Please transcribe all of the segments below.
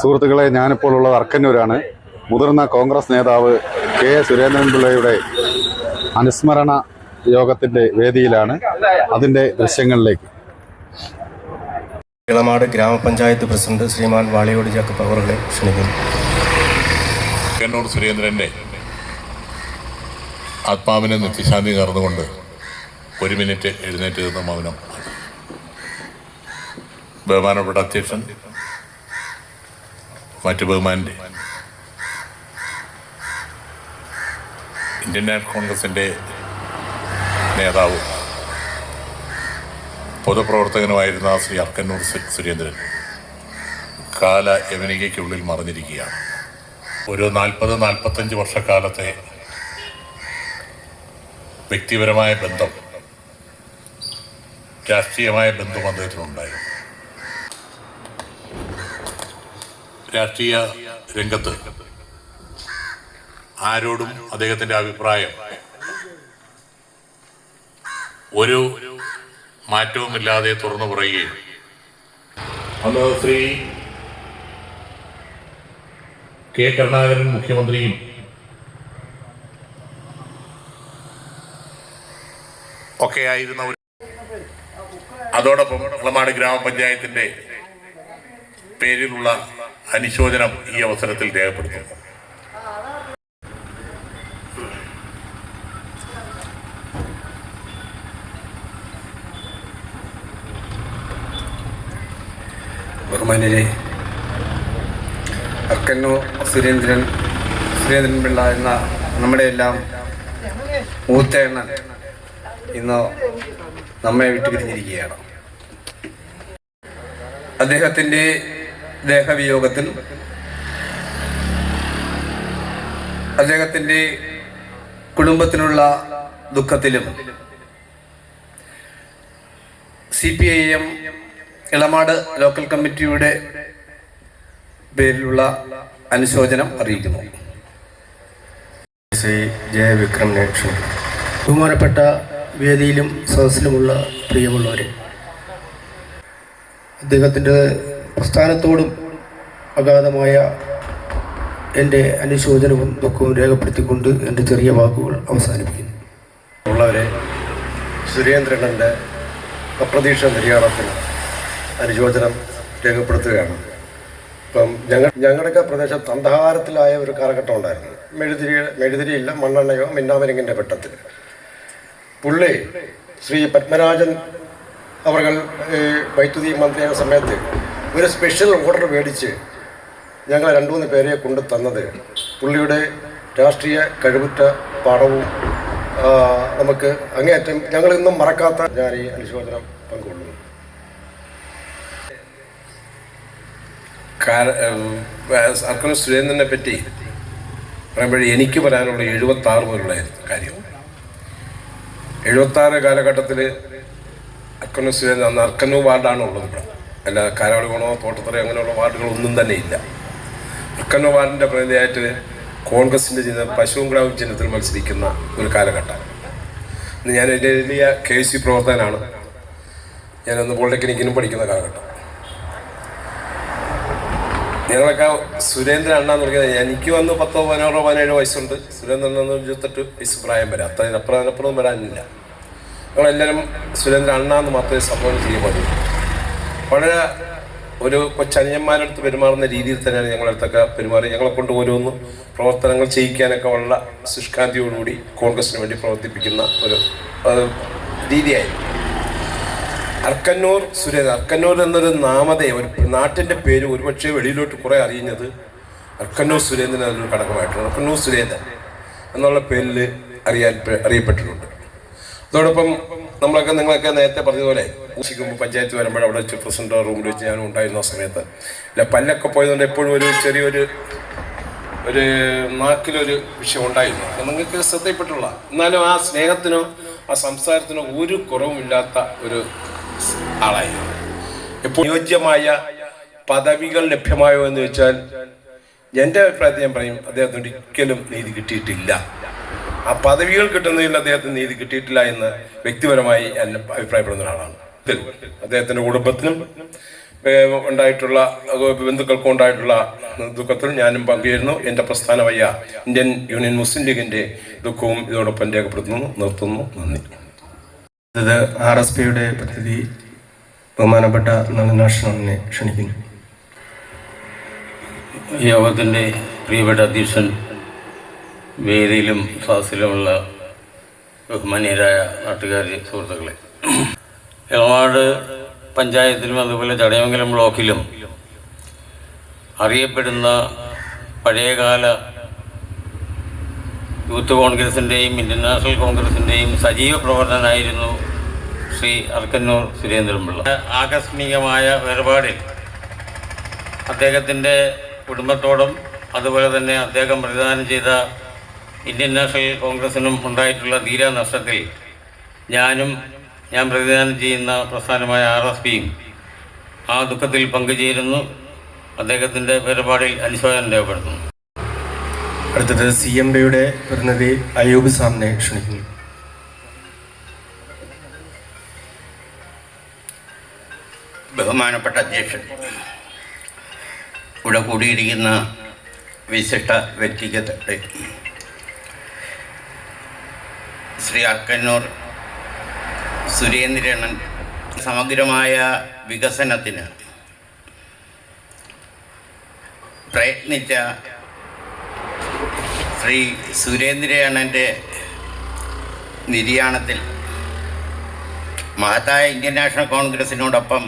സുഹൃത്തുക്കളെ ഞാനിപ്പോൾ ഉള്ളത് അർക്കന്നൂരാണ്. മുതിർന്ന കോൺഗ്രസ് നേതാവ് കെ സുരേന്ദ്രൻപിള്ളയുടെ അനുസ്മരണ യോഗത്തിന്റെ വേദിയിലാണ് അതിന്റെ ദൃശ്യങ്ങളിലേക്ക്. ഇളമാട് ഗ്രാമപഞ്ചായത്ത് പ്രസിഡന്റ് ശ്രീമാൻ വാളിയോട് ജാക്കബ് അവരുടെ ക്ഷണിക്കുന്നു. കണ്ണൂർ സുരേന്ദ്രന്റെ ആത്മാവിനെ നിത്യശാന്തി നേർന്നുകൊണ്ട് ഒരു മിനിറ്റ് എഴുന്നേറ്റ് നിന്ന മൗനം. ബഹുമാനപ്പെട്ട അധ്യക്ഷൻ മറ്റു ബഹുമാന്റെ ഇന്ത്യൻ നാഷണൽ കോൺഗ്രസിന്റെ നേതാവും പൊതുപ്രവർത്തകനുമായിരുന്ന ശ്രീ അർക്കന്നൂർ സുരേന്ദ്രൻ കാല യവനികയ്ക്കുള്ളിൽ മറിഞ്ഞിരിക്കുകയാണ്. ഒരു നാൽപ്പത് നാൽപ്പത്തഞ്ച് വർഷക്കാലത്തെ വ്യക്തിപരമായ ബന്ധം രാഷ്ട്രീയമായ ബന്ധം അദ്ദേഹത്തിനുണ്ടായിരുന്നു. രാഷ്ട്രീയ രംഗത്ത് ആരോടും അദ്ദേഹത്തിന്റെ അഭിപ്രായം ഒരു മാറ്റവുമില്ലാതെ തുറന്നു പറയുകയും അന്ന് ശ്രീ കെ കരുണാകരൻ മുഖ്യമന്ത്രിയും ഒക്കെ ആയിരുന്ന ഒരു അതോടൊപ്പം ഇളമാട് ഗ്രാമപഞ്ചായത്തിന്റെ പേരിലുള്ള അനുശോചനം ഈ അവസരത്തിൽ രേഖപ്പെടുത്തുന്നു. ബഹുമാനരെ അക്കന്നൂർ സുരേന്ദ്രൻ സുരേന്ദ്രൻ പിള്ള എന്ന നമ്മുടെ എല്ലാം മൂത്തേണ്ണൻ ഇന്ന് നമ്മെ വിട്ടുപിരിഞ്ഞിരിക്കുകയാണ്. അദ്ദേഹത്തിന്റെ ദേഹവിയോഗത്തിൽ അദ്ദേഹത്തിന്റെ കുടുംബത്തിനുള്ള ദുഃഖത്തിലും C P I M Elamad local കമ്മിറ്റിയുടെ പേരിലുള്ള അനുശോചനം അറിയിക്കുന്നു. ശ്രീ ജയവിക്രം നേക്ഷൻ ബഹുമാനപ്പെട്ട വേദിയിലും സദസ്സിലുമുള്ള പ്രിയമുള്ളവരെ അദ്ദേഹത്തിന്റെ പ്രസ്ഥാനത്തോടും അഗാധമായ എന്റെ അനുശോചനവും ദുഃഖവും രേഖപ്പെടുത്തിക്കൊണ്ട് എന്റെ ചെറിയ വാക്കുകൾ അവസാനിപ്പിക്കുന്നു. ഉള്ളവരെ സുരേന്ദ്രനന്റെ അപ്രതീക്ഷ നിര്യാണത്തിന് അനുശോചനം രേഖപ്പെടുത്തുകയാണ്. ഇപ്പം ഞങ്ങൾ ഞങ്ങളുടെയൊക്കെ പ്രദേശം അന്ധകാരത്തിലായ ഒരു കാലഘട്ടം ഉണ്ടായിരുന്നു. മെഴുതിരി മെഴുതിരിയില്ല മണ്ണെണ്ണയോ മിന്നാമരിങ്ങിന്റെ വെട്ടത്തിൽ. പുള്ളി ശ്രീ പത്മരാജൻ അവർ വൈദ്യുതി മന്ത്രിയായ സമയത്ത് ഒരു സ്പെഷ്യൽ ഓർഡർ മേടിച്ച് ഞങ്ങൾ രണ്ടു മൂന്ന് പേരെ കൊണ്ട് തന്നത് പുള്ളിയുടെ രാഷ്ട്രീയ കഴിവുറ്റ പാഠവും നമുക്ക് അങ്ങേയറ്റം ഞങ്ങളിന്നും മറക്കാത്ത ഞാൻ ഈ അനുശോചനം പങ്കുകൊള്ളുന്നു. സർക്കുലർ സുരേന്ദ്രനെ പറ്റി പറയുമ്പോഴേ എനിക്ക് പറയാനുള്ള എഴുപത്തി ആറ് മുതലുള്ള കാര്യം. എഴുപത്താറ് കാലഘട്ടത്തിൽ അർക്കന സുരേന്ദ്രൻ അന്ന് അർക്കനു വാർഡാണ് ഉള്ളത് ഇവിടെ. അല്ല കാരാളികുണോ തോട്ടത്തറ അങ്ങനെയുള്ള വാർഡുകളൊന്നും തന്നെ ഇല്ല. അർക്കന്നൂർ വാർഡിന്റെ പ്രതിനിധിയായിട്ട് കോൺഗ്രസിന്റെ ചിഹ്നം പശുവും ചിഹ്നത്തിൽ മത്സരിക്കുന്ന ഒരു കാലഘട്ടം. ഞാൻ എന്റെ വലിയ കെ സി പ്രവർത്തകനാണ്. ഞാനൊന്ന് പോളിടെക്നിക്കിനും പഠിക്കുന്ന കാലഘട്ടം. ഞങ്ങളൊക്കെ സുരേന്ദ്രൻ അണ്ണാന്ന് പറഞ്ഞാൽ എനിക്ക് വന്ന് പത്തോ പതിനാറോ പതിനേഴോ വയസ്സുണ്ട്. സുരേന്ദ്രൻ എന്ന് ഇരുപത്തെട്ട് വയസ്സ് പ്രായം വരാം. അത്രയും അപ്പുറം അതിനപ്പുറം വരാനില്ല. ഞങ്ങളെല്ലാവരും സുരേന്ദ്രൻ അണ്ണാന്ന് മാത്രമേ സംബോധന പാടുള്ളൂ വളരെ ഒരു കൊച്ചനിയന്മാരടുത്ത് പെരുമാറുന്ന രീതിയിൽ തന്നെയാണ് ഞങ്ങളടുത്തൊക്കെ പെരുമാറി ഞങ്ങളെ കൊണ്ട് ഓരോന്ന് പ്രവർത്തനങ്ങൾ ചെയ്യിക്കാനൊക്കെ ഉള്ള ശുഷ്കാന്തിയോടുകൂടി കോൺഗ്രസിന് വേണ്ടി പ്രവർത്തിപ്പിക്കുന്ന ഒരു രീതിയായിരുന്നു. അർക്കന്നൂർ സുരേന്ദ്രൻ അർക്കന്നൂർ എന്നൊരു നാമതേ ഒരു നാട്ടിന്റെ പേര് ഒരുപക്ഷെ വെളിയിലോട്ട് കുറേ അറിയുന്നത് അർക്കന്നൂർ സുരേന്ദ്രൻ എന്നൊരു ഘടകമായിട്ടാണ്. അർക്കന്നൂർ സുരേന്ദ്രൻ എന്നുള്ള പേരിൽ അറിയാൻ അറിയപ്പെട്ടിട്ടുണ്ട്. അതോടൊപ്പം നമ്മളൊക്കെ നിങ്ങളൊക്കെ നേരത്തെ പറഞ്ഞതുപോലെ ഉച്ചയ്ക്കുമ്പോൾ പഞ്ചായത്ത് വരുമ്പോൾ അവിടെ വെച്ച് പ്രസിഡന്റ് റൂമിൽ വെച്ച് ഞാനും ഉണ്ടായിരുന്ന സമയത്ത്. അല്ല പല്ലൊക്കെ പോയതുകൊണ്ട് എപ്പോഴും ഒരു ചെറിയൊരു ഒരു നാക്കിലൊരു വിഷയം ഉണ്ടായിരുന്നു നിങ്ങൾക്ക് ശ്രദ്ധയിൽപ്പെട്ടുള്ള എന്നാലും ആ സ്നേഹത്തിനോ ആ സംസാരത്തിനോ ഒരു കുറവുമില്ലാത്ത ഒരു ആളായിരുന്നു. ഇപ്പോൾ അനുയോജ്യമായ പദവികൾ ലഭ്യമായോ എന്ന് വെച്ചാൽ എന്റെ അഭിപ്രായത്തിൽ ഞാൻ പറയും അദ്ദേഹത്തിന് ഒരിക്കലും നീതി കിട്ടിയിട്ടില്ല. ആ പദവികൾ കിട്ടുന്നതിൽ അദ്ദേഹത്തിന് നീതി കിട്ടിയിട്ടില്ല എന്ന് വ്യക്തിപരമായി എന്നെ അഭിപ്രായപ്പെടുന്ന ഒരാളാണ്. അദ്ദേഹത്തിന്റെ കുടുംബത്തിനും ഉണ്ടായിട്ടുള്ള ബന്ധുക്കൾക്കും ഉണ്ടായിട്ടുള്ള ദുഃഖത്തിൽ ഞാനും പങ്കുചേരുന്നു. എന്റെ പ്രസ്ഥാനമായ ഇന്ത്യൻ യൂണിയൻ മുസ്ലിം ലീഗിന്റെ ദുഃഖവും ഇതോടൊപ്പം രേഖപ്പെടുത്തുന്നു. നിർത്തുന്നു. നന്ദി. ഇത് ആർ എസ് പിയുടെ പദ്ധതി ബഹുമാനപ്പെട്ട നളിനാക്ഷണനെ ക്ഷണിക്കുന്നു. യോഗത്തിന്റെ പ്രിയപ്പെട്ട അധ്യക്ഷൻ വേദിയിലും ക്ലാസ്സിലുമുള്ള ബഹുമാനീയരായ നാട്ടുകാർ സുഹൃത്തുക്കളെ. എളമാട് പഞ്ചായത്തിലും അതുപോലെ ചടയമംഗലം ബ്ലോക്കിലും അറിയപ്പെടുന്ന പഴയകാല യൂത്ത് കോൺഗ്രസിന്റെയും ഇന്ത്യൻ നാഷണൽ കോൺഗ്രസിന്റെയും സജീവ പ്രവർത്തനായിരുന്നു ശ്രീ അർക്കന്നൂർ സുരേന്ദ്രൻപിള്ള. ആകസ്മികമായ വേർപാടിൽ അദ്ദേഹത്തിന്റെ കുടുംബത്തോടും അതുപോലെ തന്നെ അദ്ദേഹം പ്രതിദാനം ചെയ്ത ഇന്ത്യൻ നാഷണൽ കോൺഗ്രസിനും ഉണ്ടായിട്ടുള്ള ധീര നഷ്ടത്തിൽ ഞാനും ഞാൻ പ്രതിദാനം ചെയ്യുന്ന പ്രസ്ഥാനമായ ആർ എസ് പിയും ആ ദുഃഖത്തിൽ പങ്കുചേരുന്നു. അദ്ദേഹത്തിന്റെ പരിപാടിയിൽ അനുശോചനം രേഖപ്പെടുത്തുന്നു. അടുത്തത് സി എം ബിയുടെ പ്രതിനിധി അയൂബ് സാമിനെ ക്ഷണിക്കുന്നു. ബഹുമാനപ്പെട്ട അധ്യക്ഷൻ ഇവിടെ കൂടിയിരിക്കുന്ന വിശിഷ്ട വ്യക്തിഗത ശ്രീ അക്കന്നൂർ സുരേന്ദ്രനൻ സമഗ്രമായ വികസനത്തിന് പ്രയത്നിച്ച ശ്രീ സുരേന്ദ്രനന്റെ നിര്യാണത്തിൽ മഹത്തായ ഇന്ത്യൻ നാഷണൽ കോൺഗ്രസിനോടൊപ്പം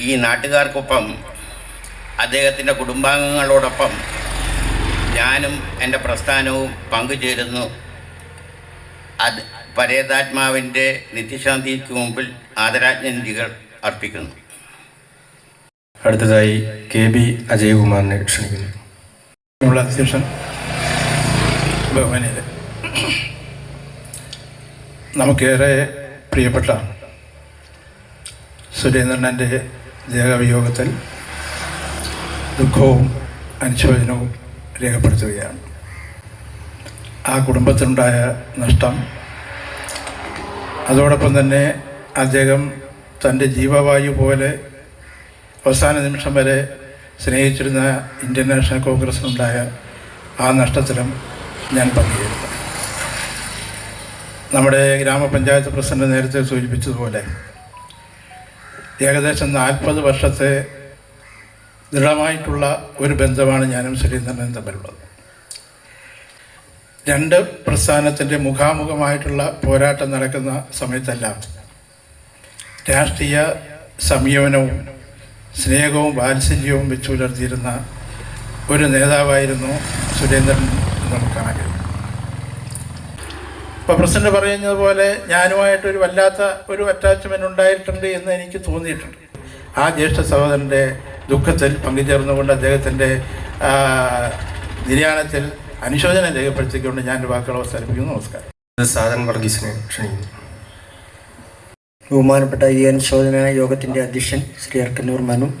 ഈ നാട്ടുകാർക്കൊപ്പം അദ്ദേഹത്തിന്റെ കുടുംബാംഗങ്ങളോടൊപ്പം ഞാനും എന്റെ പ്രസ്ഥാനവും പങ്കുചേരുന്നു. അത് പരേതാത്മാവിന്റെ നിത്യശാന്തിക്ക് മുമ്പിൽ ആദരാജ്ഞലികൾ അർപ്പിക്കുന്നു. അടുത്തതായി കെ ബി അജയകുമാറിനെ ക്ഷണിക്കുന്നു. അധ്യക്ഷൻ ബഹുമാനിയത് നമുക്കേറെ പ്രിയപ്പെട്ട സുരേന്ദ്രനന്റെ ദേഹവിയോഗത്തിൽ ദുഃഖവും അനുശോചനവും രേഖപ്പെടുത്തുകയാണ്. ആ കുടുംബത്തിനുണ്ടായ നഷ്ടം. അതോടൊപ്പം തന്നെ അദ്ദേഹം തന്റെ ജീവവായു പോലെ അവസാന നിമിഷം വരെ സ്നേഹിച്ചിരുന്ന ഇന്ത്യൻ നാഷണൽ കോൺഗ്രസിനുണ്ടായ ആ നഷ്ടത്തിലും ഞാൻ പങ്കുചേരുന്നു. നമ്മുടെ ഗ്രാമപഞ്ചായത്ത് പ്രസിഡന്റ് നേരത്തെ സൂചിപ്പിച്ചതുപോലെ ഏകദേശം നാൽപ്പത് വർഷത്തെ ദൃഢമായിട്ടുള്ള ഒരു ബന്ധമാണ് ഞാനും ശ്രീധരനും തമ്മിലുള്ളത്. രണ്ട് പ്രസ്ഥാനത്തിന്റെ മുഖാമുഖമായിട്ടുള്ള പോരാട്ടം നടക്കുന്ന സമയത്തല്ല. രാഷ്ട്രീയ സംയമനവും സ്നേഹവും വാത്സല്യവും വെച്ചു പുലർത്തിയിരുന്ന ഒരു നേതാവായിരുന്നു സുരേന്ദ്രൻ നമുക്ക് കാണാൻ കഴിയും. ഇപ്പോൾ പ്രസിഡന്റ് പറയുന്നതുപോലെ ഞാനുമായിട്ടൊരു വല്ലാത്ത ഒരു അറ്റാച്ച്മെന്റ് ഉണ്ടായിട്ടുണ്ട് എന്ന് എനിക്ക് തോന്നിയിട്ടുണ്ട്. ആ ജ്യേഷ്ഠ സഹോദരന്റെ ദുഃഖത്തിൽ പങ്കുചേർന്നുകൊണ്ട് അദ്ദേഹത്തിന്റെ നിര്യാണത്തിൽ അനുശോചനം രേഖപ്പെടുത്തിക്കൊണ്ട് ഞാൻ എന്റെ വാക്കുകൾ അവസാനിപ്പിക്കുന്നു. നമസ്കാരം. സാധൻ വർഗീസിനെ ക്ഷണിക്കുന്നു. ബഹുമാനപ്പെട്ട ഈ അനുശോചന യോഗത്തിന്റെ അധ്യക്ഷൻ ശ്രീ അർക്കന്നൂർ മനു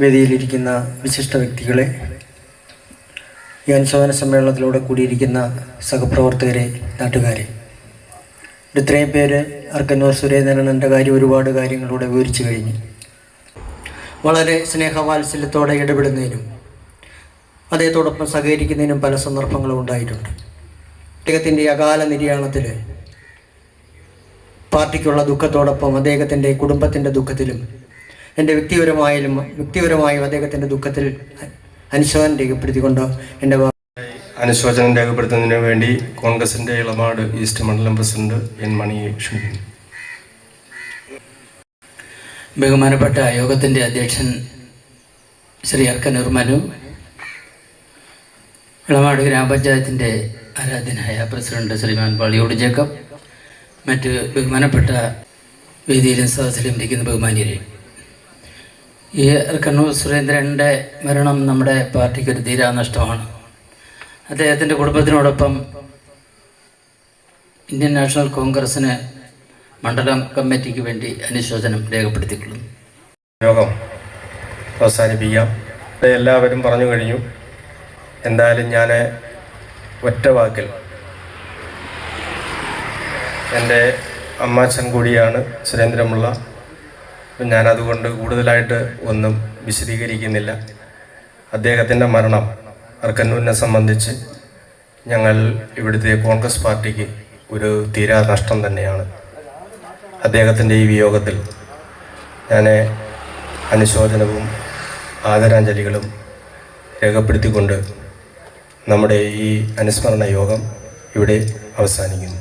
വേദിയിലിരിക്കുന്ന വിശിഷ്ട വ്യക്തികളെ ഈ അനുശോചന സമ്മേളനത്തിലൂടെ കൂടിയിരിക്കുന്ന സഹപ്രവർത്തകരെ നാട്ടുകാരെ. ഇത്രയും പേര് അർക്കന്നൂർ സുരേന്ദ്രനന്റെ കാര്യം ഒരുപാട് കാര്യങ്ങളിലൂടെ വിവരിച്ചു കഴിഞ്ഞു. വളരെ സ്നേഹവാത്സല്യത്തോടെ ഇടപെടുന്നതിനും അദ്ദേഹത്തോടൊപ്പം സഹകരിക്കുന്നതിനും പല സന്ദർഭങ്ങളും ഉണ്ടായിട്ടുണ്ട്. അദ്ദേഹത്തിന്റെ അകാല നിര്യാണത്തിൽ പാർട്ടിക്കുള്ള ദുഃഖത്തോടൊപ്പം അദ്ദേഹത്തിന്റെ കുടുംബത്തിന്റെ ദുഃഖത്തിലും എന്റെ വ്യക്തിപരമായാലും വ്യക്തിപരമായും അദ്ദേഹത്തിന്റെ ദുഃഖത്തിൽ അനുശോചനം രേഖപ്പെടുത്തിക്കൊണ്ട് എന്റെ അനുശോചനം രേഖപ്പെടുത്തുന്നതിന് വേണ്ടി കോൺഗ്രസിന്റെ ഇളമാട് ഈസ്റ്റ് മണ്ഡലം പ്രസിഡന്റ് എൻ മണിയെ ക്ഷണിക്കുന്നു. ബഹുമാനപ്പെട്ട യോഗത്തിന്റെ അധ്യക്ഷൻ ശ്രീ അർക്കനൂർ മനു ഇളമാട് ഗ്രാമപഞ്ചായത്തിന്റെ ആരാധ്യനായ പ്രസിഡന്റ് ശ്രീമാൻ പള്ളിയോട് ജേക്കബ് മറ്റ് ബഹുമാനപ്പെട്ട വേദിയിലും സദസ്സിലും ഇരിക്കുന്ന ബഹുമാനിയരെ ഈ കണ്ണൂർ സുരേന്ദ്രന്റെ മരണം നമ്മുടെ പാർട്ടിക്ക് ഒരു തീരാനഷ്ടമാണ് അദ്ദേഹത്തിന്റെ കുടുംബത്തിനോടൊപ്പം ഇന്ത്യൻ നാഷണൽ കോൺഗ്രസ്സിന് മണ്ഡലം കമ്മിറ്റിക്ക് വേണ്ടി അനുശോചനം രേഖപ്പെടുത്തിക്കൊള്ളുന്നു. യോഗം അവസാനിപ്പിക്കാം. എല്ലാവരും പറഞ്ഞു കഴിഞ്ഞു. എന്തായാലും ഞാൻ ഒറ്റ വാക്കിൽ എന്റെ അമ്മാച്ചൻ കൂടിയാണ് സുരേന്ദ്രമുള്ള. ഞാൻ അതുകൊണ്ട് കൂടുതലായിട്ട് ഒന്നും വിശദീകരിക്കുന്നില്ല. അദ്ദേഹത്തിന്റെ മരണം അർക്കന്നൂരിനെ സംബന്ധിച്ച് ഞങ്ങൾ ഇവിടുത്തെ കോൺഗ്രസ് പാർട്ടിക്ക് ഒരു തീരാ നഷ്ടം തന്നെയാണ്. അദ്ദേഹത്തിന്റെ ഈ വിയോഗത്തിൽ ഞാൻ അനുശോചനവും ആദരാഞ്ജലികളും രേഖപ്പെടുത്തിക്കൊണ്ട് നമ്മുടെ ഈ അനുസ്മരണ യോഗം ഇവിടെ അവസാനിക്കുന്നു.